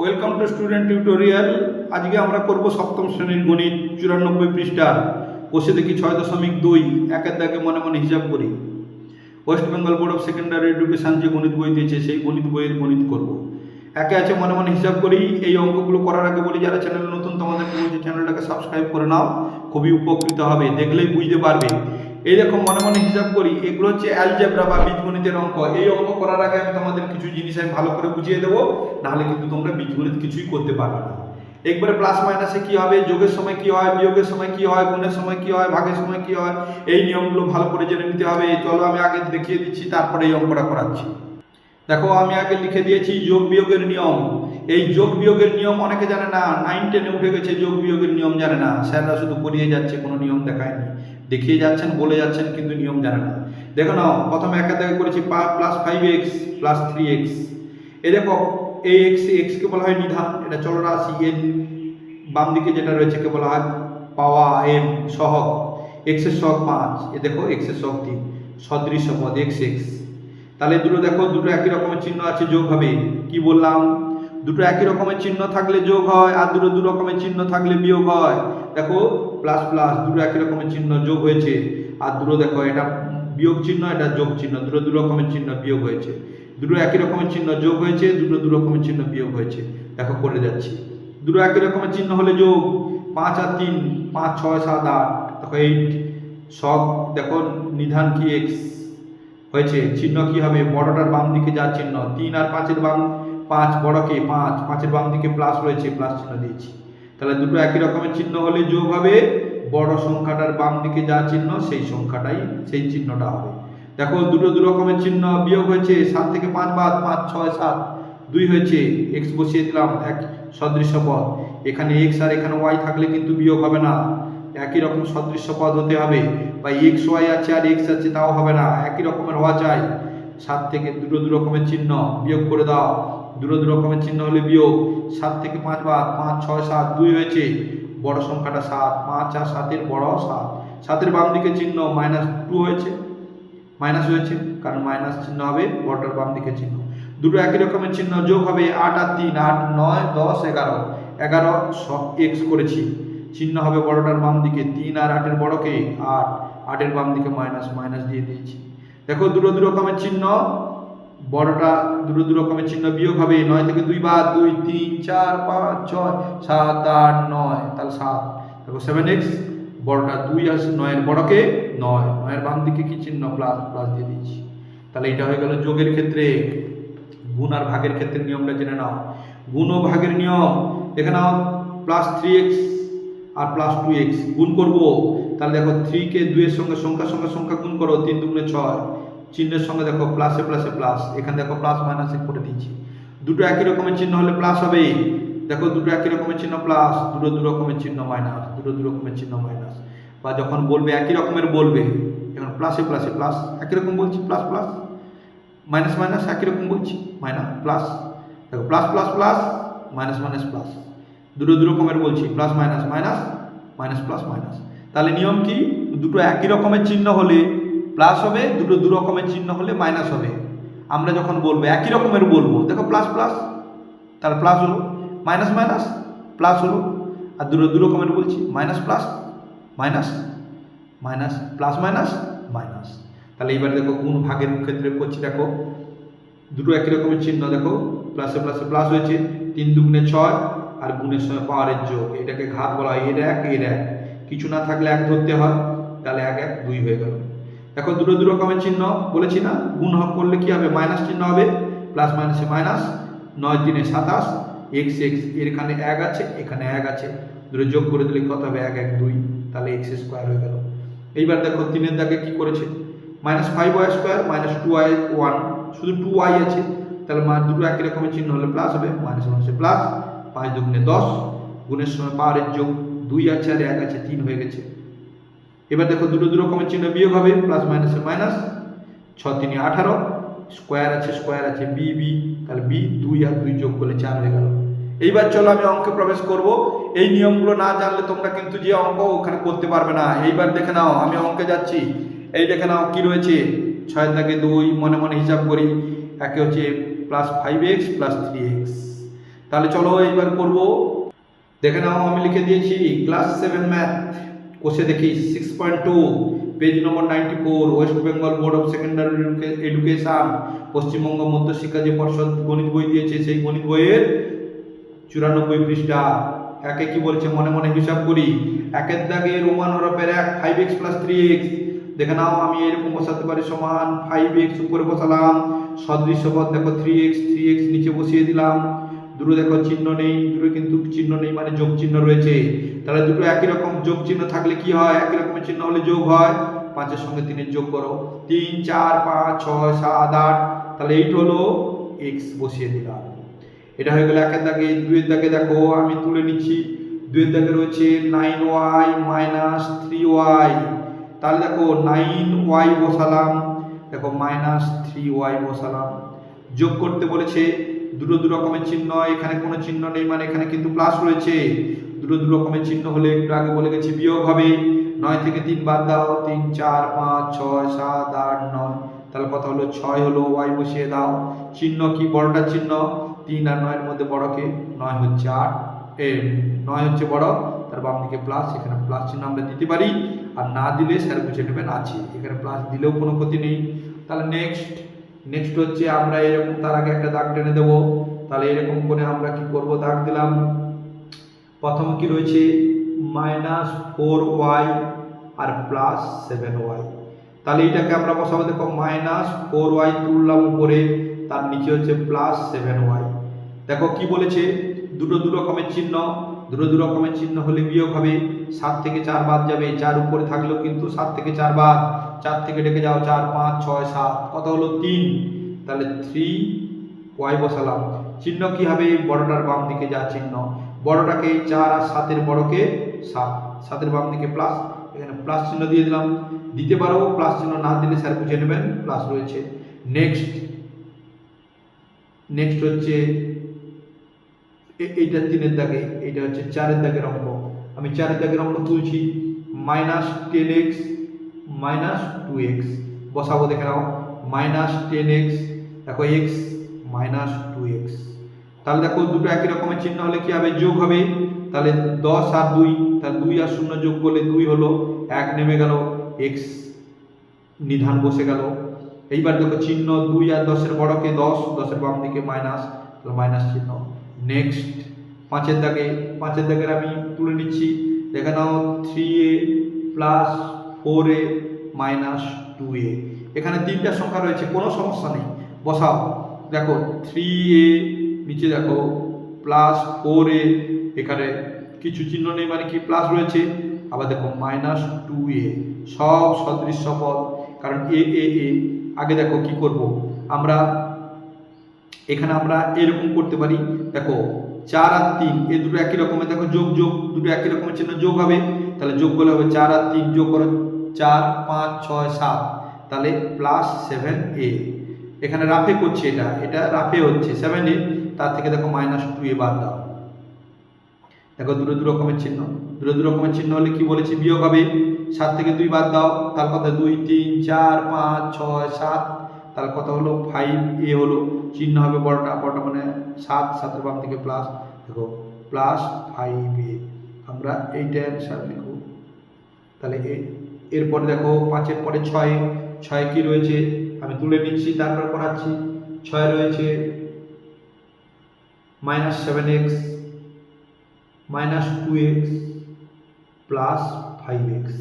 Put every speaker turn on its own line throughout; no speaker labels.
Welcome to student tutorial আজকে আমরা করব সপ্তম শ্রেণির গণিত, চুরানব্বই পৃষ্ঠা। বসে দেখি ছয় দশমিক দুই, একের দাগে মনে মনে হিসাব করি। West Bengal board of secondary education যে গণিত বই দিয়েছে, সেই গণিত বইয়ের গণিত করব। একে আছে মনে মনে হিসাব করি। এই অঙ্কগুলো করার আগে বলি, যারা চ্যানেল নতুন, তোমাদের বলছি চ্যানেলটাকে সাবস্ক্রাইব করে নাও। খুবই উপকৃত হবে। দেখলেই বুঝতে পারবে। এই দেখো মনে মনে হিসাব করি, এগুলো হচ্ছে অ্যালজেব্রা বা বীজগণিতের অঙ্ক। এই অঙ্ক করার আগে আমি তোমাদের কিছু জিনিস আমি ভালো করে বুঝিয়ে দেবো, নাহলে কিন্তু তোমরা বীজগণিত কিছুই করতে পারবে না। একবারে প্লাস মাইনাসে কি হবে, যোগের সময় কি হয়, বিয়োগের সময় কি হয়, গুণের সময় কি হয়, ভাগের সময় কি হয়, এই নিয়মগুলো ভালো করে জেনে নিতে হবে। চলো আমি আগে দেখিয়ে দিচ্ছি, তারপরে এই অঙ্কটা করাচ্ছি। দেখো, আমি আগে লিখে দিয়েছি যোগ বিয়োগের নিয়ম। এই যোগ বিয়োগের নিয়ম অনেকে জানে না নাইন টেনে উঠে গেছে, যোগ বিয়োগের নিয়ম জানে না। স্যাররা শুধু পড়িয়ে যাচ্ছে, কোনো নিয়ম দেখায়নি। দেখিয়ে যাচ্ছেন, বলে যাচ্ছেন, কিন্তু নিয়ম জানে না। দেখো না প্রথমে একা থেকে করেছি পা plus five x plus three x এ দেখো, এই এক্স এক্সকে বলা হয় নিধান, এটা চলরাশি এন বাম দিকে যেটা রয়েছে কে বলা হয় পাওয়া এম সহগ। এক্সের সহগ পাঁচ, এ দেখো এক্সের সহগ তিন সদৃশ্য পদ এক্স এক্স তাহলে দুটো দেখো, দুটো একই রকমের চিহ্ন আছে, যোগ হবে, কি বললাম? দুটো একই রকমের চিহ্ন থাকলে যোগ হয়, আর দুটো দু রকমের চিহ্ন থাকলে বিয়োগ হয়। দেখো প্লাস প্লাস দুটো একই রকমের চিহ্ন যোগ হয়েছে, আর দুটো দেখো, এটা বিয়োগ চিহ্ন, এটা যোগ চিহ্ন, দুটো দু রকমের চিহ্ন বিয়োগ হয়েছে। দুটো একই রকমের চিহ্ন যোগ হয়েছে, দুটো দু রকমের চিহ্ন বিয়োগ হয়েছে। দেখো, করে যাচ্ছি। দুটো একই রকমের চিহ্ন হলে যোগ, পাঁচ আর তিন, পাঁচ, ছয়, সাত, আট, দেখো এইট সব দেখো, নিধান কি এক্স হয়েছে, চিহ্ন কি হবে? বড়টার বাম দিকে যা চিহ্ন, তিন আর পাঁচের বাম পাঁচ বড়কে পাঁচ। পাঁচের বাম দিকে প্লাস রয়েছে প্লাস চিহ্ন দিয়েছি। তাহলে দুটো একই রকমের চিহ্ন হলে যোগ হবে। বড় সংখ্যাটার বাম দিকে যা চিহ্ন, সেই সংখ্যাটাই, সেই চিহ্নটা হবে। দেখো, দুটো দু রকমের চিহ্ন বিয়োগ হয়েছে। সাত থেকে পাঁচ বাদ, পাঁচ, ছয়, সাত। দুই হয়েছে। এক্স বসিয়ে দিলাম, এক সদৃশ্য পদ। এখানে এক্স আর এখানে ওয়াই থাকলে কিন্তু বিয়োগ হবে না। একই রকম সদৃশ্য পদ হতে হবে। বা এক্স ওয়াই আছে আর এক্স আছে, তাও হবে না। একই রকমের হওয়া চাই সাত থেকে দুটো দু রকমের চিহ্ন বিয়োগ করে দাও। দুটো দু রকমের চিহ্ন হলে বিয়োগ। সাত থেকে পাঁচ বাদ, পাঁচ, ছয়, সাত, দুই হয়েছে। বড় সংখ্যাটা সাত, পাঁচ আর সাতের বড় সাত। সাতের বাম দিকে চিহ্ন মাইনাস টু হয়েছে। মাইনাস হয়েছে, কারণ মাইনাস চিহ্ন হবে বড়টার বাম দিকে চিহ্ন। দুটো একই রকমের চিহ্ন যোগ হবে আট আর তিন, আট, নয়, দশ, এগারো। এগারো এক্স করেছি। চিহ্ন হবে বড়টার বাম দিকে তিন আর আটের বড়কে আট। আটের বাম দিকে মাইনাস মাইনাস দিয়ে দিয়েছি। দেখো দুটো দু রকমের চিহ্ন। বড়টা দুটো দু রকমের চিহ্ন বিয়োগ হবে। নয় থেকে দুই বাদ, দুই, তিন, চার, পাঁচ, ছয়, সাত, আট, নয়, তাহলে সাত। দেখো সেভেন এক্স বড়টা দুই আর নয়ের বড়কে নয়। নয়ের বাম দিকে কি চিহ্ন? প্লাস প্লাস দিয়ে দিচ্ছি তাহলে এটা হয়ে গেল যোগের ক্ষেত্রে। গুণ আর ভাগের ক্ষেত্রে নিয়মটা জেনে নাও। গুণ ও ভাগের নিয়ম, দেখে নাও প্লাস থ্রি এক্স আর প্লাস টু এক্স গুণ করব। তাহলে দেখো থ্রিকে দুইয়ের সঙ্গে সংখ্যার সঙ্গে সংখ্যা গুণ করো, তিন দুগুণে ছয়। চিহ্নের সঙ্গে দেখো প্লাসে প্লাসে প্লাস এখানে দেখো প্লাস মাইনাসে করে দিচ্ছি দুটো একই রকমের চিহ্ন হলে প্লাস হবে দেখো দুটো একই রকমের চিহ্ন প্লাস দুটো দু রকমের চিহ্ন মাইনাস দুটো দু রকমের চিহ্ন মাইনাস বা যখন বলবে একই রকমের বলবে, এখন প্লাসে প্লাসে প্লাস একই রকম বলছি প্লাস প্লাস মাইনাস মাইনাস একই রকম বলছি মাইনাস প্লাস দেখো plus plus plus minus minus plus দুটো দু রকমের বলছি plus minus minus minus plus minus তাহলে নিয়ম কি? দুটো একই রকমের চিহ্ন হলে প্লাস হবে, দুটো দু রকমের চিহ্ন হলে মাইনাস হবে। আমরা যখন বলব, একই রকমের বলব, দেখো প্লাস প্লাস তার প্লাস হলো মাইনাস মাইনাস প্লাস হলো, আর দুটো দু রকমের বলছি minus plus minus minus plus minus minus তাহলে এইবার দেখো কোন ভাগের ক্ষেত্রে করছি, দেখো, দুটো একই রকমের চিহ্ন, দেখো প্লাসে প্লাসে প্লাস হয়েছে, তিন দুগুণে ছয় আর গুণের সময় পাওয়ারের যোগ, এটাকে ঘাত বলা হয়, এর এক এর এক। কিছু না থাকলে এক ধরতে হয়, তাহলে এক এক, দুই হয়ে গেল। দেখো দুটো দু রকমের চিহ্ন বলেছি না? গুণ হক করলে কি হবে? মাইনাস চিহ্ন হবে। প্লাস মাইনাসে মাইনাস, নয় দিনে সাতাশ এক্স এক্স এখানে এক আছে, এখানে এক আছে। দুটো যোগ করে দিলে কত হবে? এক এক, দুই। তাহলে এক্স স্কোয়ার হয়ে গেল। এইবার দেখো তিনের দাগে কি করেছে? Minus five y square minus two y one শুধু টু ওয়াই আছে। তাহলে দুটো একই রকমের চিহ্ন হলে প্লাস হবে। মাইনাস মাইনাসে প্লাস পাঁচ দুগুণে দশ। গুণের সময় পাওয়ারের যোগ দুই আছে আর এক আছে, তিন হয়ে গেছে। এবার দেখো দুটো দু রকমের চিহ্ন বিয়োগ হবে প্লাস মাইনাসে মাইনাস ছ, তিনে আঠারো স্কোয়ার আছে স্কোয়ার আছে বি বি তাহলে বি দুই আর দুই যোগ করলে চার হয়ে গেল। এইবার চলো আমি অঙ্কে প্রবেশ করব। এই নিয়মগুলো না জানলে তোমরা কিন্তু যে অঙ্ক ওখানে করতে পারবে না। এইবার দেখে নাও, আমি অঙ্কে যাচ্ছি। এই দেখে নাও কি রয়েছে। ছয় থেকে দুই, মনে মনে হিসাব করি। একে হচ্ছে plus five x plus three x তাহলে চলো এইবার করব। দেখে নাও আমি লিখে দিয়েছি ক্লাস সেভেন ম্যাথ কোষে দেখি six point two page number ninety four West Bengal board of secondary education Paschimbanga Madhyashiksha যে পর্ষদ গণিত বই দিয়েছে, সেই গণিত বইয়ের চুরানব্বই পৃষ্ঠা। একে কি বলছে? মনে মনে হিসাব করি। একের দাগে রোমান হরফের এক five x plus three x দেখে নাও, আমি এরকম বসাতে পারি সমান ফাইভ এক্স উপরে বসালাম। সদৃশ্য পদ দেখো থ্রি এক্স থ্রি এক্স নিচে বসিয়ে দিলাম। দুটো দেখো, চিহ্ন নেই দুটো কিন্তু চিহ্ন নেই মানে যোগ চিহ্ন রয়েছে। তাহলে দুটো একই রকম যোগ চিহ্ন থাকলে কি হয়? একই রকমের চিহ্ন হলে যোগ হয়। পাঁচের সঙ্গে তিনের যোগ করো। তিন, চার, পাঁচ, ছয়, সাত, আট, তাহলে এইট হলো এক্স বসিয়ে দিলাম। এটা হয়ে গেল একের দাগে, দুইয়ের দাগে দেখো, আমি তুলে নিচ্ছি। দুইয়ের দাগে রয়েছে nine y minus three y তাহলে দেখো নাইন ওয়াই বসালাম। দেখো মাইনাস থ্রি ওয়াই বসালাম। যোগ করতে বলেছে দুটো দু রকমের চিহ্ন, এখানে কোনো চিহ্ন নেই মানে এখানে কিন্তু প্লাস রয়েছে। দুটো দু রকমের চিহ্ন হলে একটু আগে বলে গেছি বিয়োগ হবে। নয় থেকে তিন বাদ দাও, তিন, চার, পাঁচ, ছয়, সাত, আট, নয়। তাহলে কথা হলো ছয় হলো ওয়াই বসিয়ে দাও। চিহ্ন কি বড়টা চিহ্ন? তিন আর নয়ের মধ্যে বড়কে নয় হচ্ছে আট। এ, নয় হচ্ছে বড়, তার বাম দিকে প্লাস এখানে প্লাস চিহ্ন আমরা দিতে পারি। আর না দিলে স্যার বুঝে নেবেন আছে। এখানে প্লাস দিলেও কোনো ক্ষতি নেই। তাহলে নেক্সট নেক্সট হচ্ছে আমরা এরকম তার আগে একটা দাগ টেনে দেবো। তাহলে এরকম করে আমরা কি করব? দাগ দিলাম। প্রথম কি রয়েছে? মাইনাস ফোর ওয়াই আর প্লাস সেভেন ওয়াই। তাহলে এটাকে আমরা বসাবো, দেখো, মাইনাস ফোর ওয়াই তুললাম উপরে, তার নিচে হচ্ছে প্লাস সেভেন ওয়াই। দেখো কি বলেছে? দুটো দু রকমের চিহ্ন। দুটো দু রকমের চিহ্ন হলে বিয়োগ হবে। সাত থেকে চার বাদ যাবে। চার উপরে থাকলেও কিন্তু সাত থেকে চার বাদ। চার থেকে ডেকে যাও, চার, পাঁচ, ছয়, সাত, কত হলো? তিন। তাহলে থ্রি ওয়াই বসালাম। চিহ্ন কি হবে? বড়টার বাম দিকে যা চিহ্ন। বড়টাকে চার আর সাতের বড়কে সাত। সাতের বাম দিকে প্লাস এখানে প্লাস চিহ্ন দিয়ে দিলাম। দিতে পারো প্লাস চিহ্ন না দিলে স্যার বুঝে নেবেন প্লাস রয়েছে। নেক্সট নেক্সট হচ্ছে এইটা তিনের দাগে, এইটা হচ্ছে চারের দাগের অঙ্ক। আমি চারের দাগের অঙ্ক তুলছি। Minus ten x minus two x বসাবো দেখে নাও মাইনাস টেন এক্স দেখো এক্স মাইনাস টু এক্স তাহলে দেখো দুটো একই রকমের চিহ্ন হলে কি হবে? যোগ হবে। তাহলে দশ আর দুই, তাহলে দুই আর শূন্য যোগ করলে দুই হলো এক, নেমে গেল এক্স নিধান বসে গেল। এইবার দেখো চিহ্ন দুই আর দশের বড়কে দশ, দশের বাম দিকে মাইনাস তাহলে মাইনাস চিহ্ন। নেক্সট পাঁচের দাগে, পাঁচের দাগের আমি তুলে নিচ্ছি। দেখে নাও three a plus four a minus two a এখানে তিনটা সংখ্যা রয়েছে, কোনো সমস্যা নেই। বসাও। দেখো থ্রি এ নিচে দেখো প্লাস ফোর এ এখানে কিছু চিহ্ন নেই মানে কি প্লাস রয়েছে। আবার দেখো মাইনাস টু এ সব সদৃশ্য পদ কারণ এ এ এ আগে দেখো কি করব? আমরা, এখানে আমরা এরকম করতে পারি। দেখো, চার আর তিন এই দুটো একই রকমের। দেখো, যোগ যোগ, দুটো একই রকমের চিহ্ন যোগ হবে। তাহলে যোগ করলে হবে চার আর তিন, যোগ করো চার, পাঁচ, ছয়, সাত। তাহলে প্লাস সেভেন এ এখানে রাফে করছে এটা। এটা রাফে হচ্ছে। সেভেন এ তার থেকে দেখো মাইনাস টু এ বাদ দাও। দেখো দুটো দু রকমের চিহ্ন। দুটো দু রকমের চিহ্ন হলে কি বলেছি? বিয়োগ হবে। সাত থেকে দুই বাদ দাও। তার কথা দুই, তিন, চার, পাঁচ, ছয়, সাত। তার কথা হলো ফাইভ এ হলো। চিহ্ন হবে বড়টা। বড়টা মানে সাত, সাতের বাম থেকে প্লাস দেখো প্লাস ফাইভ এ আমরা এইটা অ্যান্সার লিখব। তাহলে এ এরপরে দেখো পাঁচের পরে ছয় ছয় কি রয়েছে? আমি তুলে নিচ্ছি, তারপর করাচ্ছি ছয় রয়েছে minus seven x minus two x plus five x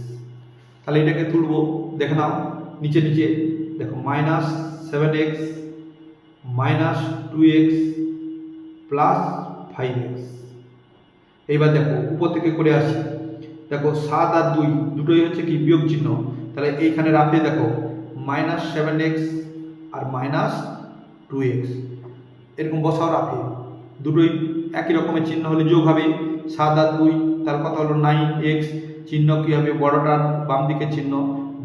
তাহলে এটাকে তুলবো, দেখে নাও, নিচে নিচে। দেখো minus seven x minus two x plus five x এইবার দেখো, উপর থেকে করে আসি। দেখো সাত আর দুই, দুটোই হচ্ছে কি বিয়োগ চিহ্ন। তাহলে এইখানে রাফে দেখো মাইনাস সেভেন এক্স আর মাইনাস টু এক্স এরকম বসাও রাফে দুটোই একই রকমের চিহ্ন হলে যোগ হবে। সাত আর দুই, তার কথা হলো নাইন এক্স চিহ্ন কী হবে? বড়টার বাম দিকে চিহ্ন।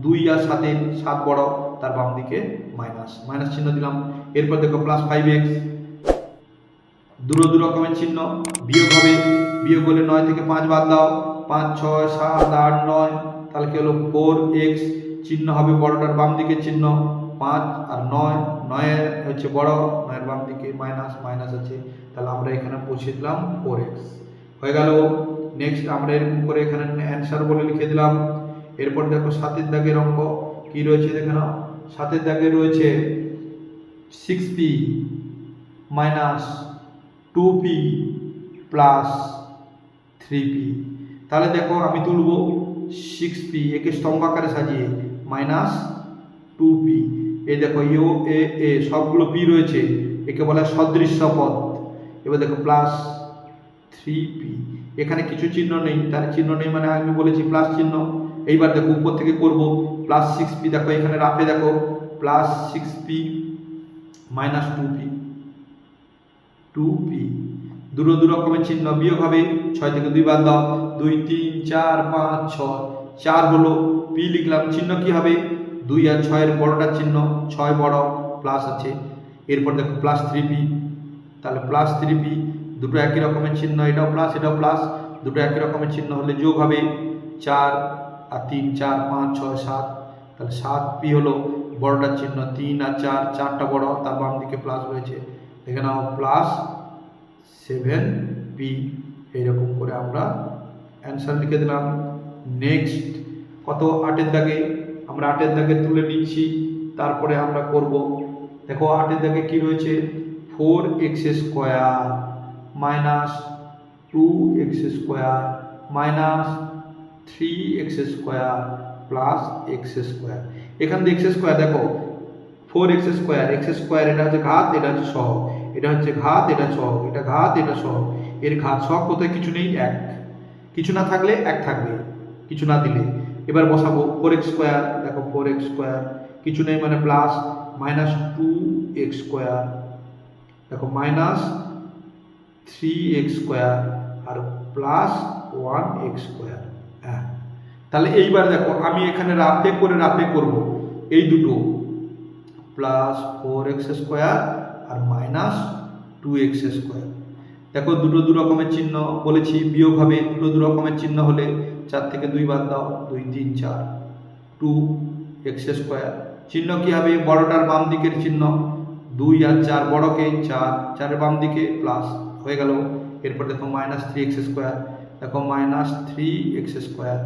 দুই আর সাতের সাত বড়, তার বাম দিকে মাইনাস মাইনাস চিহ্ন দিলাম। এরপর দেখো প্লাস ফাইভ এক্স দুটো দু রকমের চিহ্ন। বিয়োগ হবে। বিয়োগ হলে নয় থেকে পাঁচ বাদ দাও। পাঁচ, ছয়, সাত, আট, নয়, তাহলে কি হলো? ফোর এক্স চিহ্ন হবে বড়টার বাম দিকে চিহ্ন। পাঁচ আর নয়, নয়ের হচ্ছে বড়, নয়ের বাম দিকে মাইনাস মাইনাস আছে। তাহলে আমরা এখানে বসিয়ে দিলাম ফোর এক্স হয়ে গেল। নেক্সট আমরা এরকম করে এখানে অ্যান্সার বলে লিখে দিলাম। এরপর দেখো সাতের দাগের অঙ্ক। কি রয়েছে দেখে নাও। সাতের দাগে রয়েছে six p minus two p plus three p তাহলে দেখো আমি তুলব সিক্স পি একে স্তম্ভ আকারে সাজিয়ে মাইনাস টু পি এই দেখো ইউ এ এ, সবগুলো পি রয়েছে, একে বলা সদৃশ্য পদ এবার দেখো প্লাস থ্রি পি এখানে কিছু চিহ্ন নেই তার চিহ্ন নেই মানে আমি বলেছি প্লাস চিহ্ন। এইবার দেখো উপর থেকে করব প্লাস সিক্স পি দেখো এখানে রাফে দেখো plus six p minus two p two p দুটো দু রকমের চিহ্ন বিয়োগ হবে, ছয় থেকে দুই বাদ দাও দুই, তিন, চার, পাঁচ, ছয়। চার হলো পি লিখলাম, চিহ্ন কি হবে? দুই আর ছয়ের বড়টার চিহ্ন, ছয় বড় প্লাস আছে। এরপর দেখো প্লাস থ্রি পি তাহলে প্লাস থ্রি পি দুটো একই রকমের চিহ্ন, এটাও প্লাস এটাও প্লাস দুটো একই রকমের চিহ্ন হলে যোগ হবে চার আর তিন, চার, পাঁচ, ছয়, সাত। তাহলে সাত পি হলো বড়টার চিহ্ন, তিন আর চার, চারটা বড়, তার বাম দিকে প্লাস রয়েছে। দেখে নাও প্লাস সেভেন পি এইরকম করে আমরা অ্যান্সার লিখে দিলাম। নেক্সট কত আটের দাগে? আমরা আটের দাগে তুলে নিচ্ছি, তারপরে আমরা করব। দেখো, আটের দাগে কি রয়েছে? Four x square minus two x square minus three x square plus x square এখান থেকে এক্স স্কোয়ার দেখো four x square x square এটা হচ্ছে ঘাত, এটা হচ্ছে সহ এটা হচ্ছে ঘাত, এটা সহ এটা ঘাত, এটা সহ এর ঘাত সহ কোথায়? কিছু নেই, এক। কিছু না থাকলে এক থাকবে, কিছু না দিলে। এবার বসাবো ফোর এক্স স্কোয়ার দেখো ফোর এক্স স্কোয়ার কিছু নেই মানে plus minus two x square দেখো মাইনাস থ্রি এক্স স্কোয়ার আর প্লাস ওয়ান এক্স স্কোয়ার হ্যাঁ। তাহলে এইবার দেখো আমি এখানে রাফে করে রাফে করব, এই দুটো। প্লাস ফোর এক্স স্কোয়ার আর মাইনাস টু এক্স স্কোয়ার দেখো দুটো দু রকমের চিহ্ন বলেছি, বিয়োগ হবে দুটো দু রকমের চিহ্ন হলে চার থেকে দুই বাদ দাও, দুই, তিন, চার। টু এক্স স্কোয়ার চিহ্ন কী হবে? বড়টার বাম দিকের চিহ্ন। দুই আর চার বড়কে চার, চারের বাম দিকে প্লাস হয়ে গেল। এরপর দেখো মাইনাস থ্রি এক্স স্কোয়ার দেখো মাইনাস থ্রি এক্স স্কোয়ার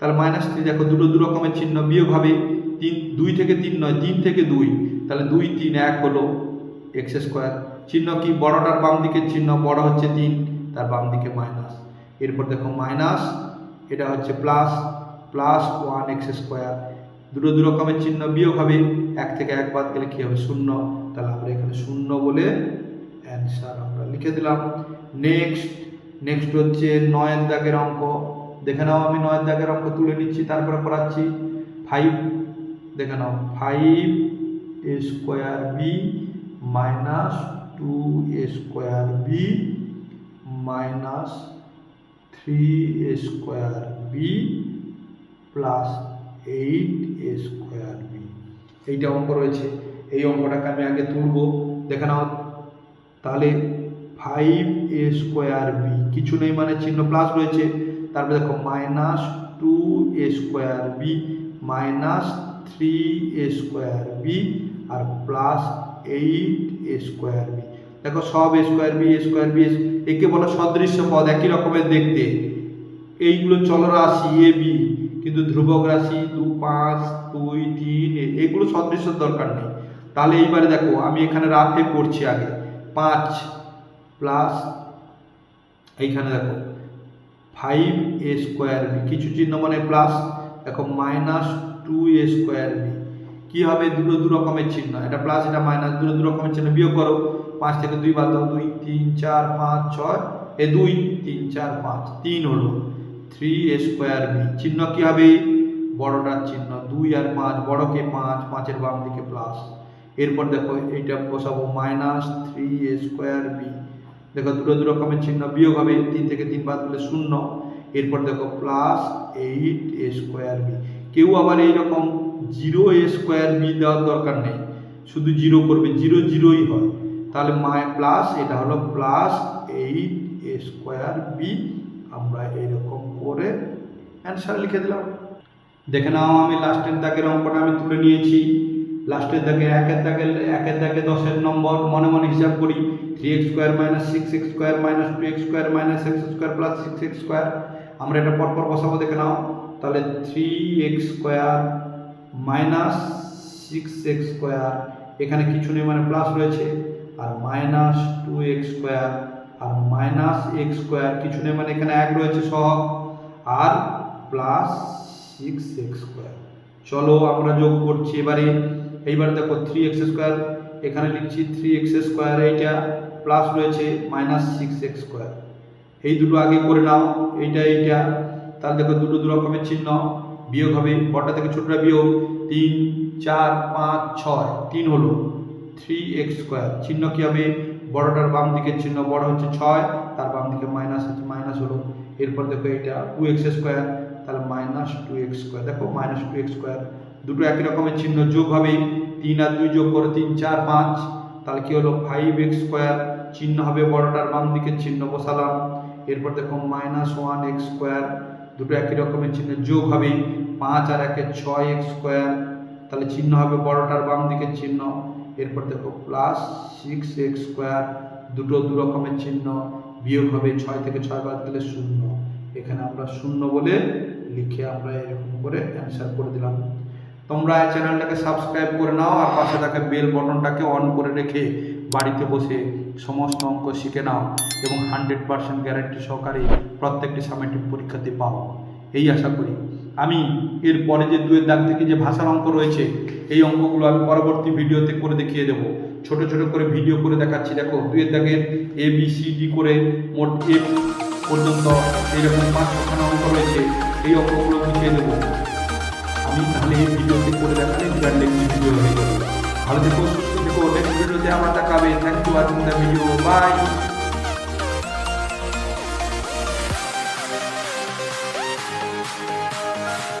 তাহলে মাইনাস থ্রি দেখো দুটো দু রকমের চিহ্ন বিয়োগ হবে। তিন, দুই থেকে তিন নয়, তিন থেকে দুই। তাহলে দুই, তিন, এক হলো এক্স স্কোয়ার চিহ্ন কি? বড়টার বাম দিকের চিহ্ন, বড় হচ্ছে তিন, তার বাম দিকে মাইনাস এরপর দেখো মাইনাস এটা হচ্ছে plus plus one x square দুটো দু রকমের চিহ্ন বিয়োগ হবে, এক থেকে এক বাদ গেলে কী হবে? শূন্য। তাহলে আমরা এখানে শূন্য বলে অ্যান্সার আমরা লিখে দিলাম। নেক্সট নেক্সট হচ্ছে নয়ের দাগের অঙ্ক। দেখে নাও আমি নয়ের দাগের অঙ্ক তুলে নিচ্ছি, তারপরে করাচ্ছি ফাইভ দেখে নাও। Five square b minus two a square b minus three a square b plus eight a square b এইটা অঙ্ক রয়েছে। এই অঙ্কটাকে আমি আগে তুলব। দেখে নাও। তাহলে ফাইভ এ স্কোয়ার বি কিছু নেই মানে চিহ্ন প্লাস রয়েছে। তারপরে দেখো minus two a square b minus three a square b R plus eight a square b দেখো, সব স্কোয়ার বি স্কোয়ার বি একে বলা সদৃশ্য পদ, একই রকমের দেখতে। এইগুলো চলরাশি এ বি কিন্তু ধ্রুবক রাশি দু, পাঁচ, দুই, তিন এগুলো সদৃশ্যর দরকার নেই। তাহলে এইবারে দেখো, আমি এখানে রাফে করছি আগে। পাঁচ প্লাস, এইখানে দেখো, ফাইভ এ স্কোয়ার বি কিছু চিহ্ন মানে প্লাস, দেখো, minus two a square b কী হবে? দুটো দু রকমের চিহ্ন। এটা প্লাস, এটা মাইনাস, দুটো দু রকমের চিহ্ন বিয়োগ করো। পাঁচ থেকে দুই বাদ দাও, দুই, তিন, চার, পাঁচ, ছয়, এ দুই, তিন, চার, পাঁচ, তিন হলো থ্রি স্কোয়ার বি চিহ্ন কী হবে? বড়টার চিহ্ন দুই আর পাঁচ, বড়কে পাঁচ, পাঁচের বাম দিকে প্লাস এরপর দেখো এইটা বসাবো মাইনাস থ্রি স্কোয়ার বি দেখো দুটো দু রকমের চিহ্ন বিয়োগ হবে, তিন থেকে তিন বাদ দিলে শূন্য। এরপর দেখো plus eight a square b কেউ আবার এইরকম জিরো এ স্কোয়ার বি দেওয়ার দরকার নেই। শুধু জিরো করবে জিরো জিরোই হয়। তাহলে মায় প্লাস এটা হলো plus eight a square b আমরা এইরকম করে অ্যান্সার লিখে দিলাম। দেখে নাও আমি লাস্টের দাগের অঙ্কটা আমি তুলে নিয়েছি। লাস্টের দাগে একের দাগে একের দাগে দশের নম্বর, মনে মনে হিসাব করি। Three x square minus six x square minus two x square minus x square plus six x square আমরা এটা পরপর বসাবো, দেখে নাও। তাহলে three x square minus six x square এখানে কিছু নেই মানে প্লাস রয়েছে। আর মাইনাস টু এক্স স্কোয়ার আর মাইনাস এক্স স্কোয়ার কিছু নেই মানে এখানে এক রয়েছে সহ আর প্লাস সিক্স এক্স স্কোয়ার চলো আমরা যোগ করছি এবারে। এইবার দেখো থ্রি এক্স স্কোয়ার এখানে লিখছি থ্রি এক্স স্কোয়ার এইটা প্লাস রয়েছে মাইনাস সিক্স এক্স স্কোয়ার এই দুটো আগে করে নাও, এইটা এইটা। তাহলে দেখো দুটো দু রকমের চিহ্ন বিয়োগ হবে, বড়টা থেকে ছোটটা বিয়োগ। তিন, চার, পাঁচ, ছয়, তিন হলো। থ্রি এক্স স্কোয়ার চিহ্ন কী হবে? বড়টার বাম দিকের চিহ্ন, বড় হচ্ছে ছয়, তার বাম দিকে মাইনাস হচ্ছে মাইনাস হলো। এরপর দেখো এটা টু এক্স স্কোয়ার তাহলে মাইনাস টু এক্স স্কোয়ার দেখো মাইনাস টু এক্স স্কোয়ার দুটো একই রকমের চিহ্ন যোগ হবে। তিন আর দুই যোগ করে তিন, চার, পাঁচ। তাহলে কি হলো? ফাইভ এক্স স্কোয়ার চিহ্ন হবে বড়টার বাম দিকের চিহ্ন, বসালাম। এরপর দেখো মাইনাস ওয়ান এক্স স্কোয়ার দুটো একই রকমের চিহ্ন যোগ হবে। পাঁচ আর একে ছয় এক্স স্কোয়ার তাহলে চিহ্ন হবে বড়টার বাম দিকের চিহ্ন। এরপর দেখো প্লাস সিক্স এক্স স্কোয়ার দুটো দু রকমের চিহ্ন, বিয়োগ হবে ছয় থেকে ছয় বাদ দিলে শূন্য। এখানে আমরা শূন্য বলে লিখে আমরা এরকম করে অ্যান্সার করে দিলাম। তোমরা এই চ্যানেলটাকে সাবস্ক্রাইব করে নাও আর পাশে থাকা বেল বটনটাকে অন করে রেখে বাড়িতে বসে সমস্ত অঙ্ক শিখে নাও এবং হান্ড্রেড পার্সেন্ট গ্যারান্টি সহকারে প্রত্যেকটি সামেটিক পরীক্ষাতে পাও। এই আশা করি। আমি এর পরে যে দুয়ের দাগ থেকে যে ভাষার অঙ্ক রয়েছে, এই অঙ্কগুলো আমি পরবর্তী ভিডিওতে করে দেখিয়ে দেবো। ছোট ছোট করে ভিডিও করে দেখাচ্ছি। দেখো, দুয়ের দাগের এ বি সি ডি করে মোট এ পর্যন্ত এইরকম পাঁচ ছখানা অঙ্ক রয়েছে। এই অঙ্কগুলো বুঝিয়ে দেবো। আমি তাহলে এই ভিডিওতে করে দেখালে লেগেছে, ভিডিও হয়ে যাবে। ভালো থেকো, সুস্থ থেকো। নেক্সট ভিডিওতে আবার দেখাবে। Thank you watching video bye